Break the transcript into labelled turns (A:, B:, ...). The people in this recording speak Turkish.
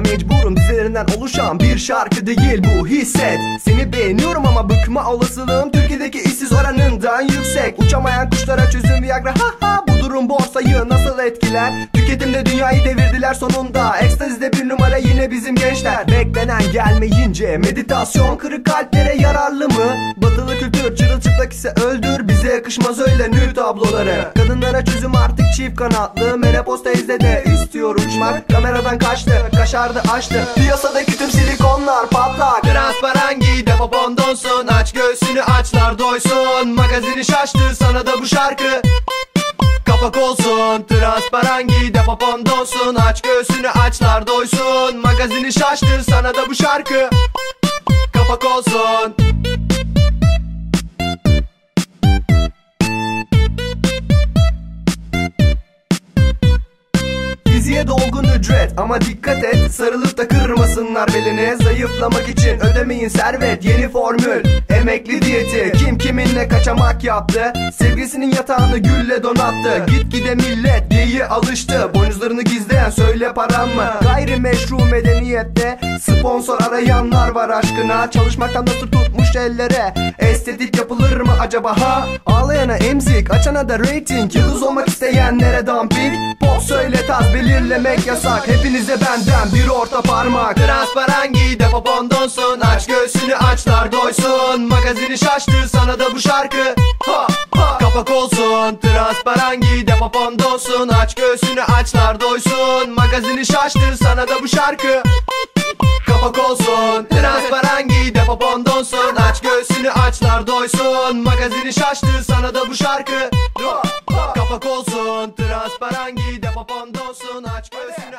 A: mecburum dizilerinden oluşan bir şarkı değil bu hisset. Seni beğeniyorum ama bıkma olasılığım Türkiye'deki işsiz oranından yüksek. Uçamayan kuşlara çözüm Viagra ha ha Borsayı nasıl etkiler? Tüketimde dünyayı devirdiler sonunda. Ekstazide bir numara yine bizim gençler. Beklenen gelmeyince meditasyon kırık kalplere yararlı mı? Batılı kültür çırılçıplak ise öldür Bize yakışmaz öyle nü tabloları Kadınlara çözüm artık çift kanatlı. Menopoz teyze de istiyor uçmak. Kameradan kaçtı kaşardı açtı. Piyasadaki tüm silikonlar patlak.
B: Transparan giy depo bondonsun Aç göğsünü açlar doysun. Magazini şaştı sana da bu şarkı Kapak olsun. Transparan giy depo bondonsun Aç göğsünü açlar doysun. Magazini şaştı sana da bu şarkı. Kapak olsun.
A: Fiziğe dolgun ücret ama dikkat et Sarılıp da kırmasınlar belini Zayıflamak için. Ödemeyin servet Yeni formül. Emekli diyeti. Kim kiminle kaçamak yaptı? Sevgisinin yatağını gülle donattı. Git gide millet diye alıştı. Boynuzlarını gizleyen söyle param mı? Gayrimeşru medeniyette Sponsor arayanlar var aşkına. Çalışmaktan nasıl tutmuş ellere. Estetik yapılır mı acaba ha? Ağlayana emzik açana da rating. Yıldız olmak isteyenlere dumping. Pop söyle taz belirlemek yasak. Hepinize benden bir orta parmak
B: Transparan giy depo bondonsun Aç göğsünü açlar doysun. Magazini şaştı sana da bu şarkı. Ha, ha. Kapak olsun. Transparan giy depo bondonsun Aç göğsünü açlar doysun. Magazini şaştı sana da bu şarkı. Kapak olsun. Transparan giy depo bondonsun Aç göğsünü açlar doysun. Magazini şaştı sana da bu şarkı. Kapak olsun. Transparan giy depo bondonsun Aç göğsünü